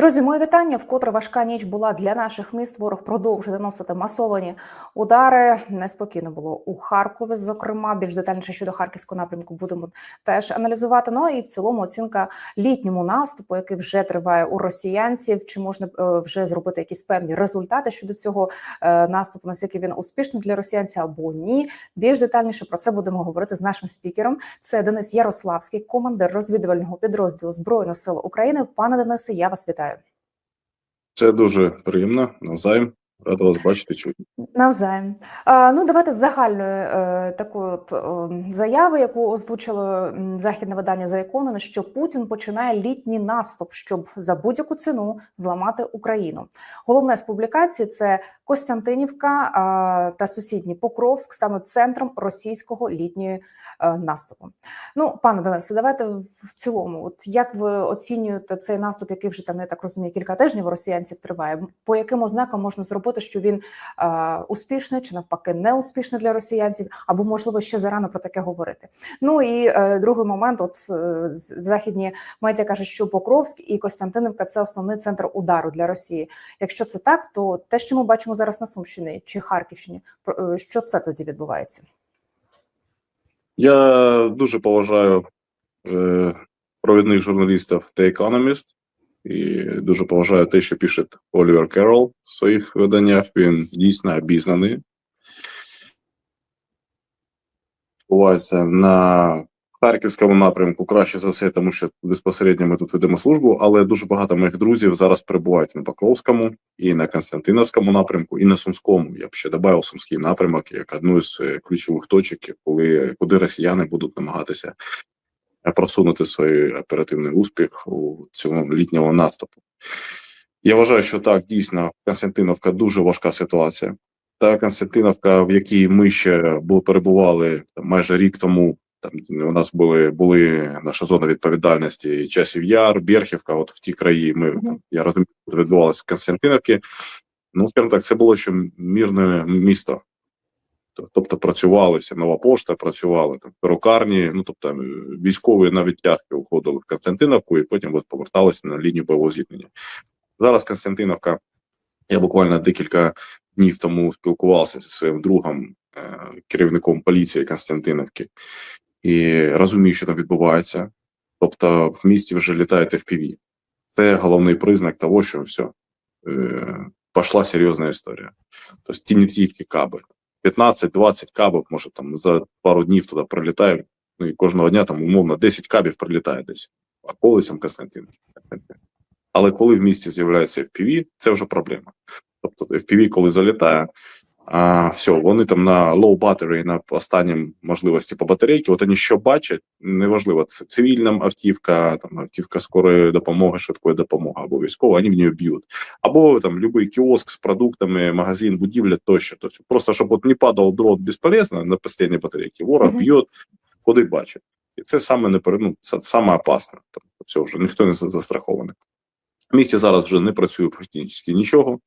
Друзі, моє вітання. Вкотре важка ніч була для наших міст. Ворог продовжує наносити масовані удари. Неспокійно було у Харкові. Зокрема, більш детальніше щодо харківського напрямку будемо теж аналізувати. Ну і в цілому оцінка літньому наступу, який вже триває у росіянців. Чи можна е, вже зробити якісь певні результати щодо цього е, наступу? Наскільки він успішний для росіянця або ні? Більш детальніше про це будемо говорити з нашим спікером. Це Денис Ярославський, командир розвідувального підрозділу Збройних сил України. Пане Денисе, я вас вітаю. Це дуже приємно. Навзаєм. Рада вас бачити. Чути. Навзаєм. А, ну, давайте з загальної е, такої от е, заяви, яку озвучило західне видання за економі, що Путін починає літній наступ, щоб за будь-яку ціну зламати Україну. Головне з публікації це Костянтинівка а, та сусідній Покровськ стануть центром російського літньої е, наступу. Ну, пане Денисе, давайте в цілому, от як ви оцінюєте цей наступ, який вже там я так розумію, кілька тижнів росіянців триває? По яким ознакам можна зробити, що він е, успішний чи навпаки неуспішний для росіянців, або можливо ще зарано про таке говорити? Ну і е, другий момент, от е, західні медіа кажуть, що Покровськ і Костянтинівка це основний центр удару для Росії. Якщо це так, то те, що ми бачимо зараз на Сумщині чи Харківщині, е, що це тоді відбувається? Я дуже поважаю е, провідних журналістів The Economist і дуже поважаю те, що пише Олівер Керрол в своїх виданнях. Він дійсно обізнаний. Бувається на Харківському напрямку краще за все, тому що безпосередньо ми тут ведемо службу, але дуже багато моїх друзів зараз перебувають на Покровському і на Константиновському напрямку, і на Сумському. Я б ще додав Сумський напрямок як одну з е, ключових точок, коли куди росіяни будуть намагатися просунути свій оперативний успіх у цьому літнього наступу. Я вважаю, що так дійсно Константиновка дуже важка ситуація. Та Константиновка, в якій ми ще перебували майже рік тому. Там у нас були були наша зона відповідальності часів Яр, Берхівка. От в ті краї ми там я розумію, відбувалося в Константиновці. Ну, скажімо так, це було ще мірне місто. Тобто працювали вся нова пошта, працювали там перукарні, ну тобто військові навіть тяжкі уходили в Константиновку і потім поверталися на лінію бойового зіткнення. Зараз Константиновка. Я буквально декілька днів тому спілкувався зі своїм другом, е, керівником поліції Константиновки, і розумію, що там відбувається. Тобто, в місті вже літають FPV. Це головний признак того, що все, пішла серйозна історія. Тобто, не тільки каби. 15-20 кабів, може там за пару днів туди прилітає. Ну і кожного дня там умовно 10 кабів прилітає десь. А колесом Константин. Але коли в місті з'являється FPV, це вже проблема. Тобто FPV, коли залітає, а, все, вони там на low battery, на останнім можливості по батарейки. От вони що бачать, неважливо, це цивільна автівка, там автівка скорої допомоги, швидкої допомоги або військова, вони в нього б'ють. Або там будь-який кіоск з продуктами, магазин, будівля тощо. Тобто просто щоб от не падав дрот безполезно на постійній батарейці, ворог Мгм. б'є, куди бачить. І це саме не ну, це саме опасне. Тобто, все вже ніхто не застрахований. В місті зараз вже не працює практично нічого.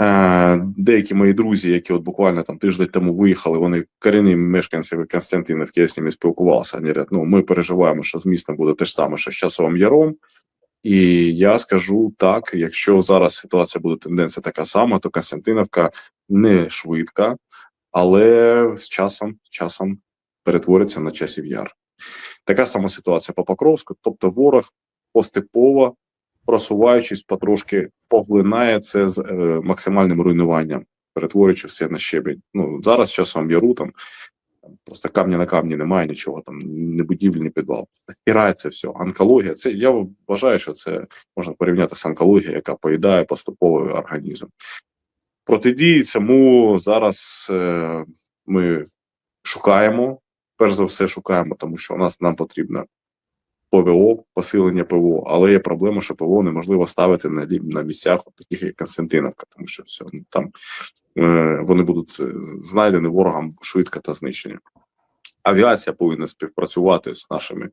Е, деякі мої друзі, які от буквально там тиждень тому виїхали, вони корінні мешканці Константинівки, я з ними спілкувався. Вони говорять, ну ми переживаємо, що з містом буде те ж саме, що з часовим яром. І я скажу так: якщо зараз ситуація буде тенденція така сама, то Константиновка не швидка, але з часом, з часом перетвориться на часів яр. Така сама ситуація по Покровську, тобто ворог поступово просуваючись потрошки, поглинає це з е, максимальним руйнуванням, перетворюючи все на щебень. Ну зараз часом яру там просто камня на камні немає нічого, там ні будівлі, ні підвал. Стирається все. Онкологія. Це я вважаю, що це можна порівняти з онкологією, яка поїдає поступово організм. Протидії цьому зараз е, ми шукаємо. Перш за все, шукаємо, тому що у нас нам потрібно ПВО, посилення ПВО, але є проблема, що ПВО неможливо ставити на на місцях, таких як Константиновка, тому що все ну, там е, вони будуть е, знайдені ворогом швидко та знищені. Авіація повинна співпрацювати з нашими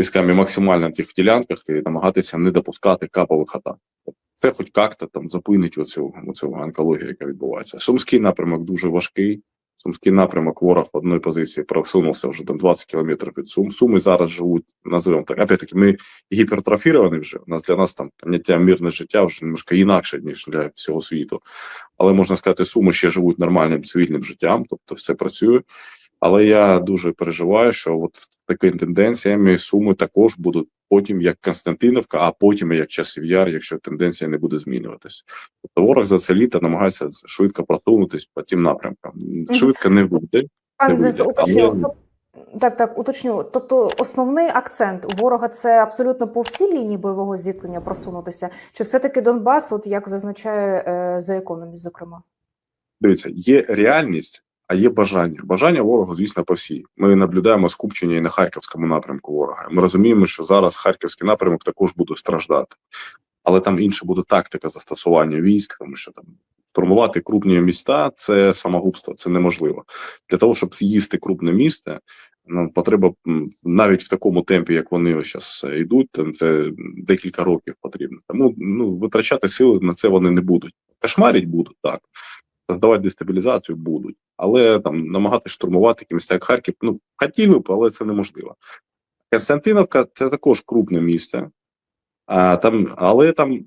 військами максимально на тих ділянках і намагатися не допускати капових атак. Це хоч як-то там зупинить оцю, оцю онкологію, яка відбувається. Сумський напрямок дуже важкий. Сумський напрямок ворог в одної позиції просунувся вже там 20 кілометрів від Сум. Суми зараз живуть, називаємо так. Опять-таки, ми гіпертрофіровані вже. У нас для нас там поняття мирне життя вже немножко інакше, ніж для всього світу. Але можна сказати, суми ще живуть нормальним цивільним життям, тобто все працює. Але я дуже переживаю, що от такими тенденціями суми також будуть потім як Константиновка, а потім як часів яр, якщо тенденція не буде змінюватися. Тобто ворог за це літо намагається швидко просунутися по тим напрямкам. Швидко не але- Так, так, уточню. Тобто, основний акцент у ворога це абсолютно по всій лінії бойового зіткнення просунутися, чи все-таки Донбас, от як зазначає е, за економіст, зокрема? Дивіться, є реальність, а є бажання. Бажання ворога, звісно, по всій. Ми наблюдаємо скупчення і на харківському напрямку ворога. Ми розуміємо, що зараз харківський напрямок також буде страждати, але там інша буде тактика застосування військ, тому що там штурмувати крупні міста це самогубство, це неможливо. Для того, щоб з'їсти крупне місто, ну потреба навіть в такому темпі, як вони зараз йдуть, там це декілька років потрібно. Тому ну витрачати сили на це вони не будуть. Кошмарить будуть так создавати дестабілізацію будуть, але там намагатися штурмувати такі місця, як Харків, ну хотіли б, але це неможливо. Константиновка це також крупне місце, а там, але там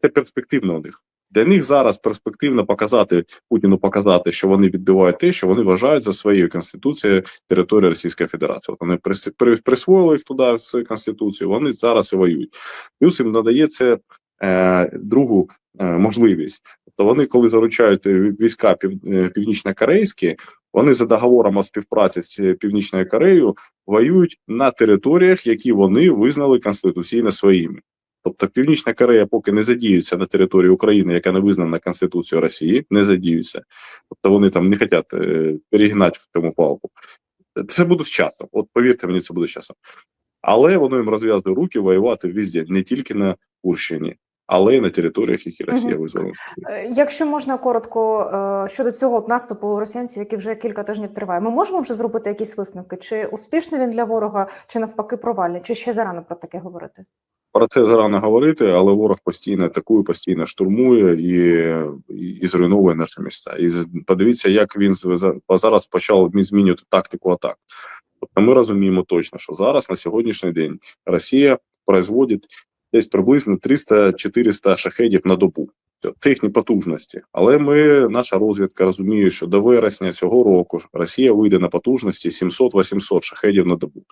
це перспективно у них. Для них зараз перспективно показати Путіну показати, що вони відбивають те, що вони вважають за своєю конституцією території Російської Федерації. От вони прис- при- присвоїли їх туди в конституцію. Вони зараз і воюють. Плюс їм надається е, другу е, можливість. Тобто вони, коли заручають е, війська е, північно-корейські, вони за договором співпраці з північною Кореєю воюють на територіях, які вони визнали конституційно своїми. Тобто Північна Корея поки не задіюється на території України, яка не визнана Конституцією Росії, не задіються. Тобто вони там не хочуть е, перегинати в цьому палку. Це буде з часом. От повірте мені, це буде з часом. Але воно їм розв'язує руки воювати везде, не тільки на Курщині, але й на територіях, які Росія визнала. Е, Якщо можна коротко е, щодо цього от наступу росіянців, який вже кілька тижнів триває, ми можемо вже зробити якісь висновки? Чи успішний він для ворога, чи навпаки провальний, чи ще зарано про таке говорити? Про це зарано говорити, але ворог постійно атакує, постійно штурмує і, і, і зруйновує наші міста. І подивіться, як він зараз почав змінювати тактику атак. Тобто ми розуміємо точно, що зараз на сьогоднішній день Росія производить десь приблизно 300-400 шахедів на добу. Це потужності, але ми, наша розвідка розуміє, що до вересня цього року Росія вийде на потужності 700-800 шахедів на добу.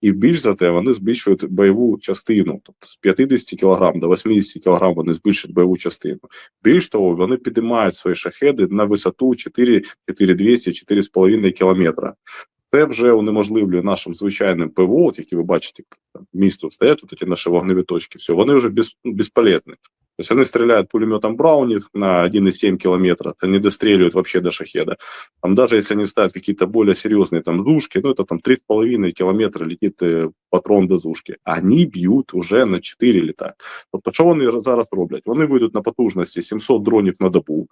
І більш за те, вони збільшують бойову частину, тобто з 50 кг до 80 кг вони збільшують бойову частину. Більш того, вони підіймають свої шахеди на висоту 4, 4200, 4,5 кілометра Це вже унеможливлює нашим звичайним ПВО, от які ви бачите, там, місто стоять, тут ті наші вогневі точки, все, вони вже без, ну, безполезні. Тобто вони стріляють пулеметом Браунінг на 1,7 километра, это не достреливают вообще до шахеда. Там даже если они ставят какие-то более серьезные там зушки, ну это там 3,5 километра летит э, патрон до зушки. Они б'ють уже на 4 літа. Тобто, що вони зараз роблять? Вони вийдуть на потужності 700 дронів на добу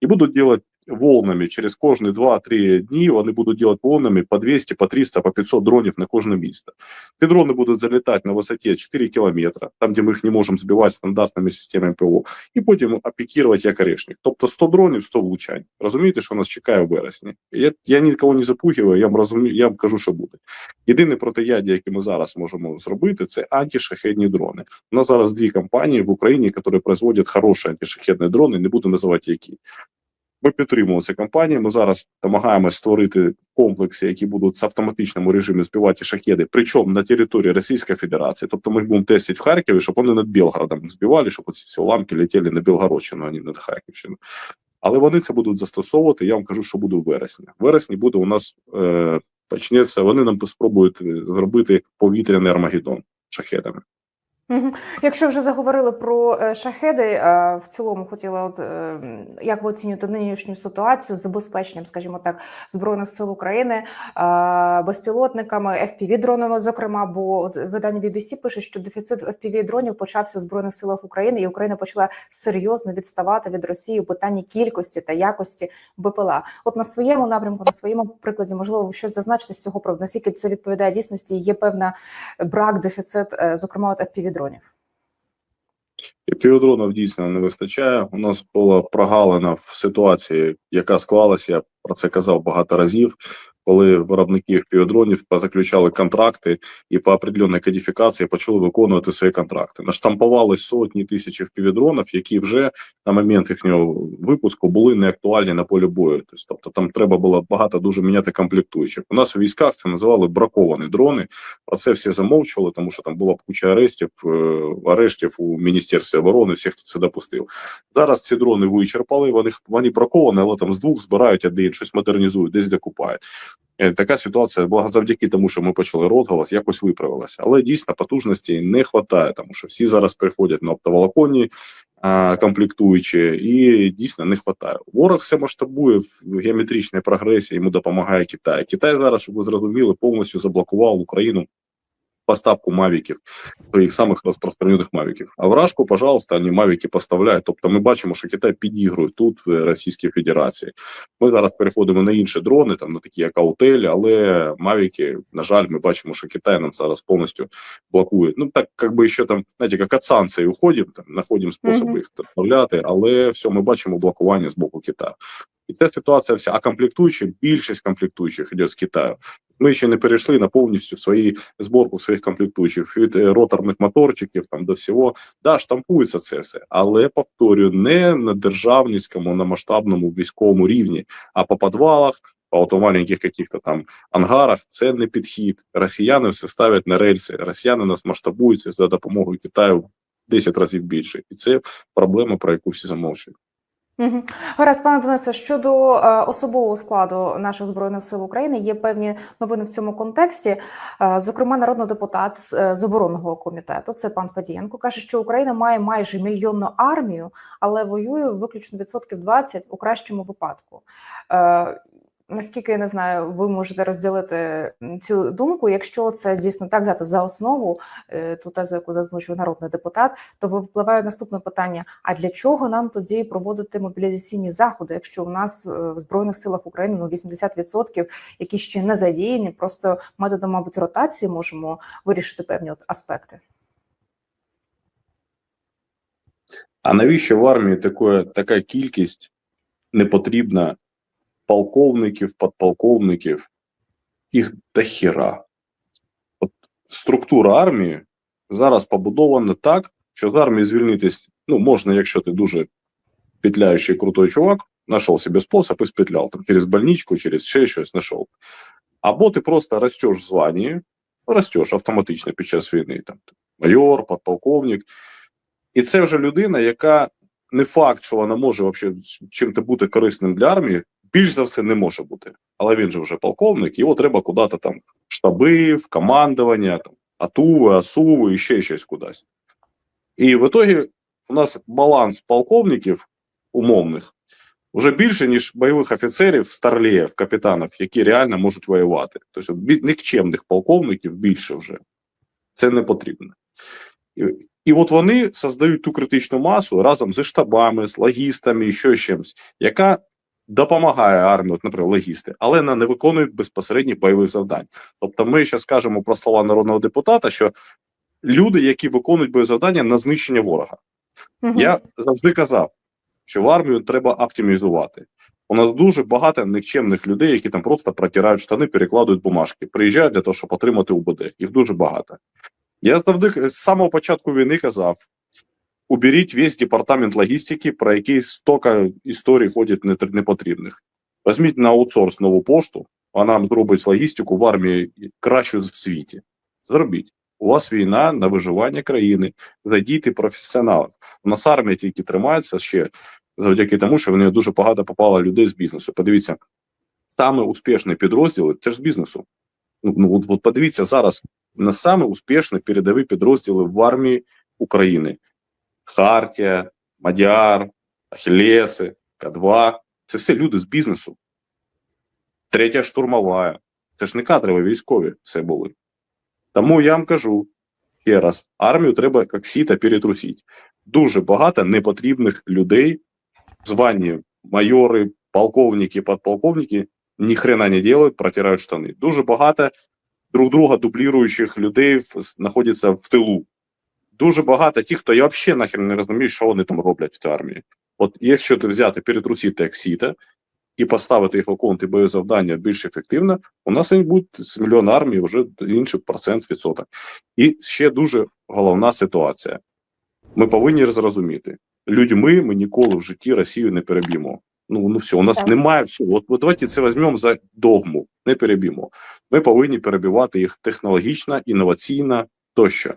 і будуть делать волнами через кожні 2-3 дні. Вони будуть делать волнами по 200, по 300, по 500 дронів на кожне місто. Ці дрони будуть залітати на висоті 4 кілометра, там, де ми їх не можемо збивати стандартними системами ПВО, і потім опікувати як орешник. Тобто 100 дронів, 100 влучань. Розумієте, що нас чекає в вересні? Я, я нікого не запугиваю, я вам розумію, я вам кажу, що буде. Єдине протиядя, яке ми зараз можемо зробити, це антишахедні дрони. У нас зараз дві компанії в Україні, які производять хороші антишахедні дрони, не буду називати які. Ми підтримуємо ці компанії. Ми зараз намагаємося створити комплекси, які будуть в автоматичному режимі збивати шахеди, причому на території Російської Федерації. Тобто ми будемо тестити в Харкові, щоб вони над Білгородом збивали, щоб ці всі уламки летіли на Білгородщину, а не над Харківщину. Але вони це будуть застосовувати. Я вам кажу, що буде в вересні. В вересні буде у нас е, почнеться. Вони нам спробують зробити повітряний армагеддон шахедами. Якщо вже заговорили про е, шахеди, е, в цілому хотіла, от е, як ви оцінюєте нинішню ситуацію з забезпеченням, скажімо так, збройних сил України безпілотниками, fpv дронами, зокрема, бо от видання BBC пише, що дефіцит fpv дронів почався в збройних силах України, і Україна почала серйозно відставати від Росії у питанні кількості та якості БПЛА. От на своєму напрямку, на своєму прикладі, можливо, щось зазначите з цього приводу, наскільки це відповідає дійсності? Є певна брак, дефіцит, зокрема, от fpv дронів. Півдронів дійсно не вистачає. У нас була прогалина в ситуації, яка склалася. Я про це казав багато разів. Коли виробники півдронів заключали контракти і по определенній кодифікації почали виконувати свої контракти. Наштампували сотні тисяч півдронів, які вже на момент їхнього випуску були не актуальні на полі бою. Тобто там треба було багато дуже міняти комплектуючих. У нас у військах це називали браковані дрони. Про це всі замовчували, тому що там була куча арештів, е, арештів у міністерстві оборони. Всіх, хто це допустив. Зараз ці дрони вичерпали. Вони вони браковані, але там з двох збирають один, щось модернізують, десь докупають. Е, Така ситуація завдяки тому, що ми почали розголос, якось виправилася. Але дійсно потужності не вистачає, тому що всі зараз приходять на оптоволоконні комплектуючі, і дійсно не вистачає. Ворог все масштабує в геометричній прогресії. Йому допомагає Китай. Китай зараз, щоб ви зрозуміли, повністю заблокував Україну поставку мавіків, своїх самих розпространених мавіків. А вражку, пожалуйста, вони мавіки поставляють. Тобто, ми бачимо, що Китай підігрує тут в Російській Федерації. Ми зараз переходимо на інші дрони, там на такі як Аутель, але мавіки, на жаль, ми бачимо, що Китай нам зараз повністю блокує. Ну так, як би ще там, знаєте, як від санкцій уходимо, там знаходимо способи Мгм. їх доставляти, але все, ми бачимо блокування з боку Китаю. І ця ситуація вся. А комплектуючі, більшість комплектуючих йде з Китаю. Ми ще не перейшли на повністю свої зборку своїх комплектуючих від е, роторних моторчиків там до всього. Да, штампується це все, але повторюю, не на державницькому, на масштабному військовому рівні, а по підвалах, по ото маленьких каких-то там ангарах. Це не підхід. Росіяни все ставлять на рельси. Росіяни нас масштабуються за допомогою Китаю в 10 разів більше, і це проблема, про яку всі замовчують. Угу. Гаразд, пане Денисе, щодо е, особового складу наших збройних сил України є певні новини в цьому контексті. Е, зокрема, народний депутат з, е, з оборонного комітету, це пан Фадієнко, каже, що Україна має майже мільйонну армію, але воює виключно відсотків 20 у кращому випадку. Наскільки я не знаю, ви можете розділити цю думку. Якщо це дійсно так взяти за основу, е, ту тезу, яку зазначив народний депутат, то випливає наступне питання: а для чого нам тоді проводити мобілізаційні заходи, якщо у нас е, в збройних силах України ну 80%, які ще не задіяні, просто методом, мабуть, ротації можемо вирішити певні от аспекти. А навіщо в армії таке, така кількість непотрібна полковників, подполковників? Їх до хіра. От структура армії зараз побудована так, що з армії звільнитись ну, можна, якщо ти дуже петляючий крутой чувак, знайшов собі спосіб і спетляв там через больничку, через ще щось знайшов. Або ти просто ростеш в званні, ростеш автоматично під час війни, там майор, подполковник. І це вже людина, яка не факт, що вона може чим-то бути корисним для армії, більш за все не може бути. Але він же вже полковник, його треба куди-то там штаби, в командування, там, АТУВи, АСУВи і ще щось кудись. І в ітогі у нас баланс полковників умовних вже більше, ніж бойових офіцерів, старліїв, капітанів, які реально можуть воювати. Тобто нікчемних полковників більше вже. Це не потрібно. І, і от вони создають ту критичну масу разом зі штабами, з логістами і ще чимось, яка допомагає армії, от, наприклад, логісти, але не виконує безпосередньо бойових завдань. Тобто, ми ще скажемо про слова народного депутата, що люди, які виконують бойові завдання на знищення ворога. Мгм. Я завжди казав, що в армію треба оптимізувати. У нас дуже багато нікчемних людей, які там просто протирають штани, перекладують бумажки, приїжджають для того, щоб отримати УБД. Їх дуже багато. Я завжди з самого початку війни казав: уберіть весь департамент логістики, про який стока історій ходять не- непотрібних. Візьміть на аутсорс нову пошту, вона зробить логістику в армії кращу в світі. Зробіть. У вас війна на виживання країни. Зайдіть професіоналів. У нас армія тільки тримається ще завдяки тому, що в неї дуже багато попало людей з бізнесу. Подивіться, саме успішні підрозділи це ж з бізнесу. Ну, ну от, от подивіться зараз на саме успішні передові підрозділи в армії України: Хартія, Мадяр, Ахілеси, К2. Це все люди з бізнесу. Третя штурмова. Це ж не кадрові військові все були. Тому я вам кажу ще раз: армію треба як сіта перетрусити. Дуже багато непотрібних людей, в званні майори, полковники, подполковники, ні хрена не делают, протирають штани. Дуже багато друг друга дубліруючих людей знаходяться в тилу. Дуже багато тих, хто я взагалі нахер не розумію, що вони там роблять в цій армії. От якщо ти взяти перетрусити як сіта, і поставити їх бойові завдання більш ефективно, у нас будуть з мільйона армії вже інший процент відсоток. І ще дуже головна ситуація. Ми повинні зрозуміти, людьми ми ніколи в житті Росію не переб'ємо. Ну, ну все, у нас Так. немає всього. От, от давайте це візьмемо за догму, не переб'ємо. Ми повинні перебивати їх технологічно, інноваційно тощо.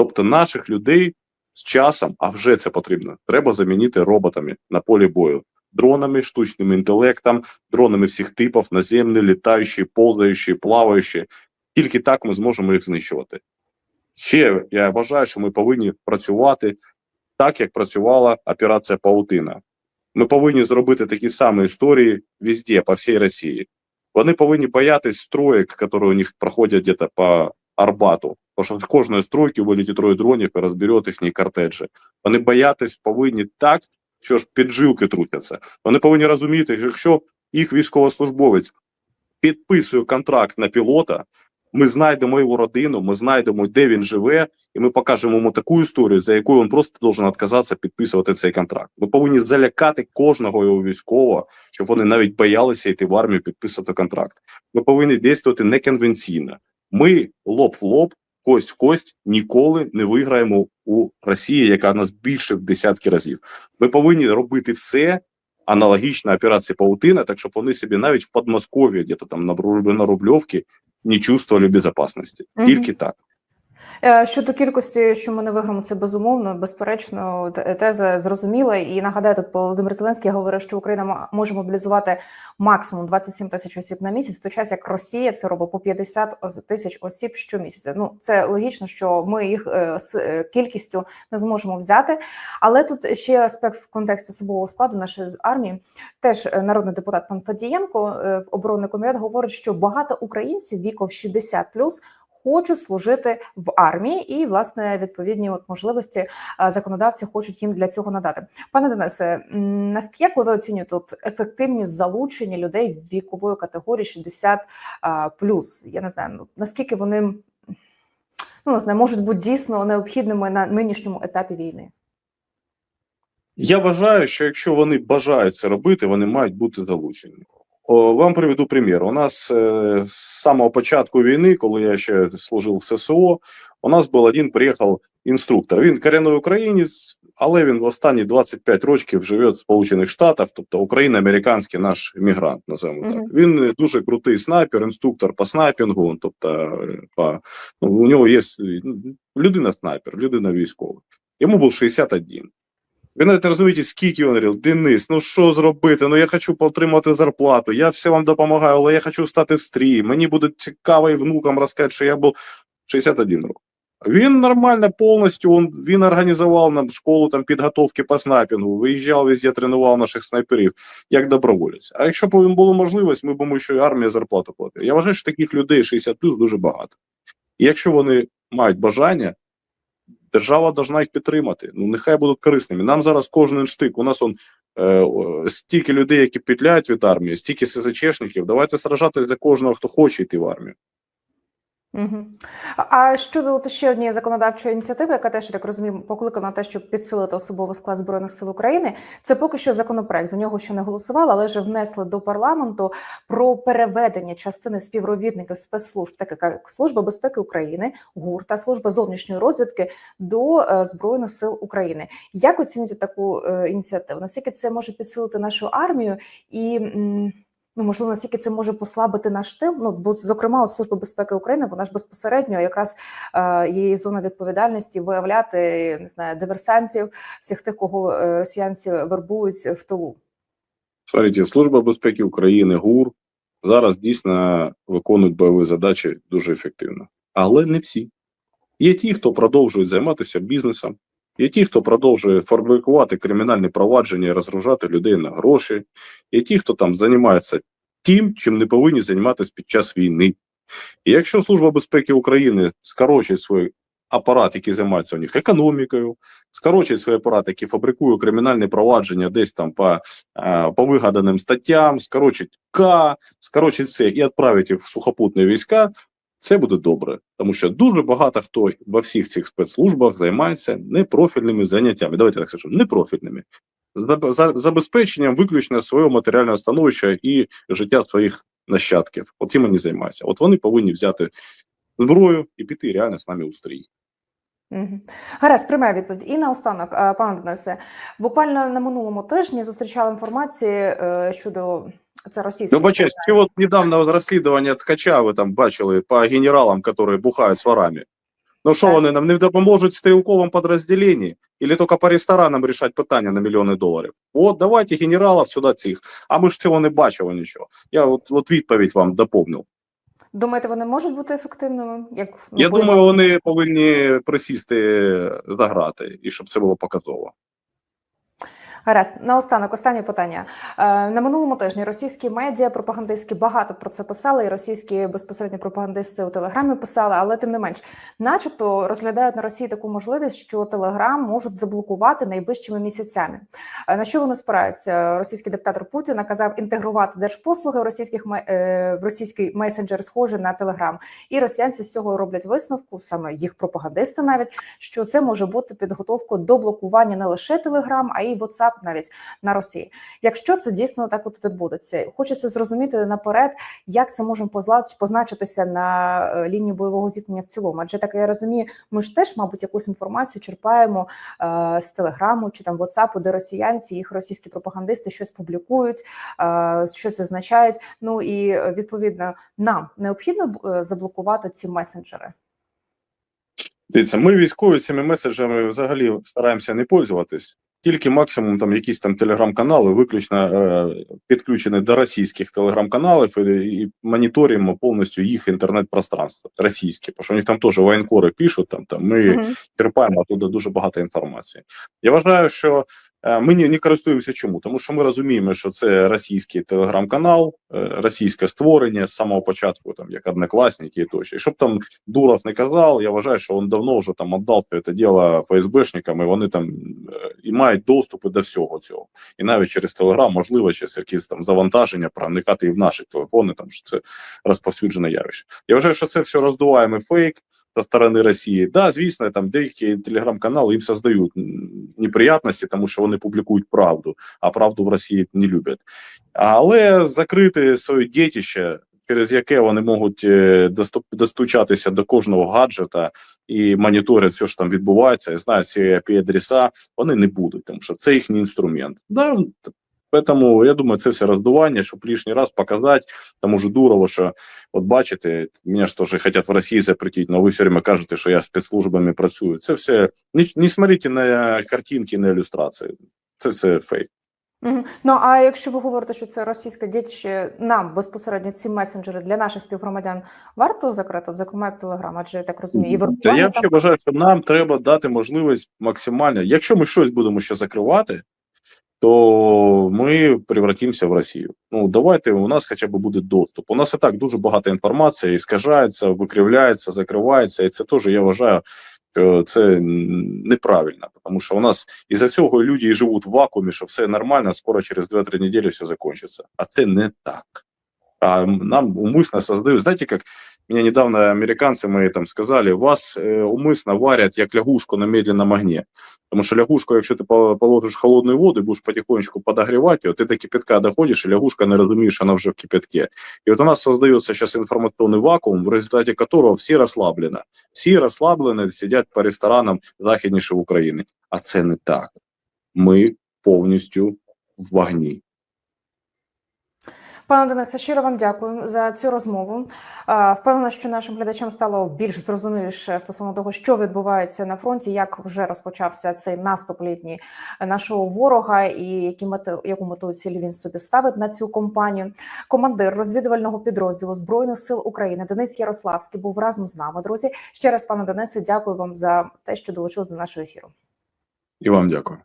Тобто наших людей з часом, а вже це потрібно, треба замінити роботами на полі бою, дронами, штучним інтелектом, дронами всіх типів, наземні, літаючі, повзаючі, плаваючі. Тільки так ми зможемо їх знищувати. Ще я вважаю, що ми повинні працювати так, як працювала операція Паутина. Ми повинні зробити такі самі історії везде, по всій Росії. Вони повинні боятись строїк, які у них проходять десь по Арбату. Тому що з кожної стройки вилетить троє дронів і розберуть їхні кортеджі. Вони боятись повинні так, що ж піджилки трутяться. Вони повинні розуміти, що якщо їх військовослужбовець підписує контракт на пілота, ми знайдемо його родину, ми знайдемо, де він живе, і ми покажемо йому таку історію, за якою він просто должен відказатися підписувати цей контракт. Ми повинні залякати кожного його військового, щоб вони навіть боялися йти в армію підписувати контракт. Ми повинні діяти неконвенційно. Ми лоб в лоб, кость в кость ніколи не виграємо у Росії, яка нас більше в десятки разів. Ми повинні робити все. Аналогічно операції Паутина, так щоб вони собі навіть в Подмосков'ї, де-то там на Рубль- на Рубльовці, не чувствовали безопасности. Мгм. Тільки так. Е, Щодо кількості, що ми не виграємо, це безумовно, безперечно, т- теза зрозуміла. І нагадаю, тут Володимир Зеленський говорив, що Україна може мобілізувати максимум 27 тисяч осіб на місяць, в той час як Росія це робить по 50 ос- тисяч осіб щомісяця. Ну це логічно, що ми їх е, з е, кількістю не зможемо взяти. Але тут ще аспект в контексті особового складу нашої армії. Теж е, народний депутат пан Фадієнко, е, оборонний комітет, говорить, що багато українців віком 60+, хочуть служити в армії, і власне відповідні от можливості законодавці хочуть їм для цього надати. Пане Денисе, наскільки ви оцінюєте от ефективність залучення людей вікової категорії 60 плюс? Я не знаю, ну, наскільки вони ну не можуть бути дійсно необхідними на нинішньому етапі війни. Я вважаю, що якщо вони бажають це робити, вони мають бути залучені. О, вам приведу примір. У нас е, з самого початку війни, коли я ще служив в ССО, у нас був один приїхав інструктор. Він корінний українець, але він в останні 25 років живе в Сполучених Штатах, тобто україно-американський наш мігрант, називаємо так. Мгм. Він дуже крутий снайпер, інструктор по снайпінгу. Тобто, по, ну, у нього є людина снайпер, людина військова. Йому був 61. Ви навіть не розумієте, скільки він говорив, Денис, ну що зробити? Ну я хочу отримати зарплату, я все вам допомагаю, але я хочу стати в стрій. Мені буде цікаво і внукам розказати, що я був 61 років. Він нормально повністю, він, він організував нам школу там підготовки по снайпінгу, виїжджав везде, тренував наших снайперів як доброволець. А якщо б було можливість, ми б йому ще й армія зарплату платила. Я вважаю, що таких людей 60 плюс дуже багато. І якщо вони мають бажання, держава должна їх підтримати. Ну нехай будуть корисними. Нам зараз кожен штик. У нас он е, стільки людей, які петляють від армії, стільки СЗЧшників. Давайте сражатись за кожного, хто хоче йти в армію. Угу. А щодо от ще однієї законодавчої ініціативи, яка теж я так розумію, покликана на те, щоб підсилити особовий склад збройних сил України, це поки що законопроект. За нього ще не голосували, але вже внесли до парламенту про переведення частини співробітників спецслужб, таких як Служба безпеки України, ГУР та служба зовнішньої розвідки до е, збройних сил України. Як оцінюєте таку е, ініціативу? Наскільки це може підсилити нашу армію і? Ну, можливо, наскільки це може послабити наш тил. Ну, бо, зокрема, от Служба безпеки України, вона ж безпосередньо якраз е, її зона відповідальності виявляти не знаю, диверсантів, всіх тих, кого е, росіянці вербують в тилу. Смотрите, Служба безпеки України, ГУР зараз дійсно виконують бойові задачі дуже ефективно. Але не всі. Є ті, хто продовжують займатися бізнесом, є ті, хто продовжує фабрикувати кримінальні провадження і розгружати людей на гроші, є ті, хто там займається тим, чим не повинні займатися під час війни. І якщо Служба безпеки України скорочує свій апарат, який займається у них економікою, скорочує свій апарат, який фабрикує кримінальні провадження десь там по, е, по вигаданим статтям, скорочить К, скорочить все і відправить їх в сухопутні війська, це буде добре, тому що дуже багато хто во всіх цих спецслужбах займається непрофільними заняттями. Давайте так скажемо, непрофільними. за- за- забезпеченням виключно свого матеріального становища і життя своїх нащадків. От цим вони займаються. От вони повинні взяти зброю і піти реально з нами у стрій. Мгм. Гаразд, приймаю відповідь. І наостанок, пане Денисе, буквально на минулому тижні зустрічали інформації е, щодо це російських Вибачаюсь, чи от недавно розслідування Ткача ви там бачили по генералам, які бухають з ворами. Ну що вони нам не допоможуть в стрілковому підрозділенні? Или тільки по ресторанам рішати питання на мільйони доларів? От давайте генералів сюди цих. А ми ж цього не бачили нічого. Я от, от відповідь вам доповнив. Думаєте, вони можуть бути ефективними? Як ну, Я думаю, вони повинні присісти за грати, і щоб це було показово. Гаразд, наостанок, останнє питання. Е, на минулому тижні російські медіа пропагандистські багато про це писали, і російські безпосередньо пропагандисти у Телеграмі писали, але тим не менш, начебто розглядають на Росії таку можливість, що Телеграм можуть заблокувати найближчими місяцями. Е, на що вони спираються? Російський диктатор Путін наказав інтегрувати держпослуги в російських е, в російський месенджер, схожий на Телеграм. І росіянці з цього роблять висновку, саме їх пропагандисти навіть що це може бути підготовкою до блокування не лише Telegram, а й WhatsApp навіть на Росії. Якщо це дійсно так от відбудеться, хочеться зрозуміти наперед, як це може позначитися на е, лінії бойового зіткнення в цілому. Адже так я розумію, ми ж теж, мабуть, якусь інформацію черпаємо е, з Телеграму чи там WhatsApp, де росіянці, їх російські пропагандисти щось публікують, е, щось зазначають. Ну і е, відповідно нам необхідно е, заблокувати ці месенджери. Дивіться, ми військові цими меседжами взагалі стараємося не пользуватись. Тільки максимум там якісь там телеграм-канали, виключно е, підключені до російських телеграм-каналів і, і моніторимо повністю їх інтернет-пространство російське, бо що у них там теж воєнкори пишуть, там, там ми Мгм. черпаємо туди дуже багато інформації. Я вважаю, що ми не, не користуємося чому, тому що ми розуміємо, що це російський телеграм-канал, е, російське створення з самого початку, там як однокласники і тощо. І щоб там Дуров не казав, я вважаю, що він давно вже там віддав це діло ФСБшникам, і вони там е, і мають доступи до всього цього. І навіть через Телеграм, можливо, через якісь там завантаження проникати і в наші телефони, там що це розповсюджене явище. Я вважаю, що це все роздуваємий фейк со сторони Росії. Да, звісно, там деякі телеграм-канали їм создають неприятності, тому що вони публікують правду, а правду в Росії не люблять. Але закрити своє дітище, через яке вони можуть е, достучатися до кожного гаджета і моніторять, що там відбувається, і знають всі IP-адреса, вони не будуть, тому що це їхній інструмент. Да, Поэтому я думаю, це все роздування, щоб лишній раз показати тому ж Дурову, що от бачите, мене ж теж хочуть в Росії запретити, але ви все время кажете, що я спецслужбами працюю. Це все не, не смотрите на картинки, на ілюстрації. Це все фейк. Ну а якщо ви говорите, що це російське дітище, нам безпосередньо ці месенджери для наших співгромадян варто закрити, зокрема як Телеграм, адже я так розумію, і Та я взагалі вважаю, що нам треба дати можливість максимально. Якщо ми щось будемо ще закривати, то ми превратимося в Росію. Ну давайте у нас хоча б буде доступ. У нас і так дуже багато інформації іскажається, викривляється, закривається, і це теж я вважаю. Що це м, неправильно, тому що у нас із-за цього люди і живуть в вакуумі, що все нормально, скоро через 2-3 недели все закончится. А це не так. А м, нам умысленно создают, знаете, как мне недавно американцы мои там сказали, вас э, умысленно варят як лягушку на медленном огне. Тому що лягушку, якщо ти положиш холодну воду будеш потихонечку подогрівати його, ти до кипятка доходиш, і лягушка не розуміє, що вона вже в кипятке. І от у нас создається зараз інформаційний вакуум, в результаті якого всі розслаблені. Всі розслаблені, сидять по ресторанам західніше України. А це не так. Ми повністю в вогні. Пане Денисе, щиро вам дякую за цю розмову. Впевнена, що нашим глядачам стало більш зрозуміліше стосовно того, що відбувається на фронті, як вже розпочався цей наступ літній нашого ворога, і які мети, яку мету цілі він собі ставить на цю компанію. Командир розвідувального підрозділу збройних сил України Денис Ярославський був разом з нами. Друзі, ще раз, пане Денисе, дякую вам за те, що долучились до нашого ефіру. І вам дякую.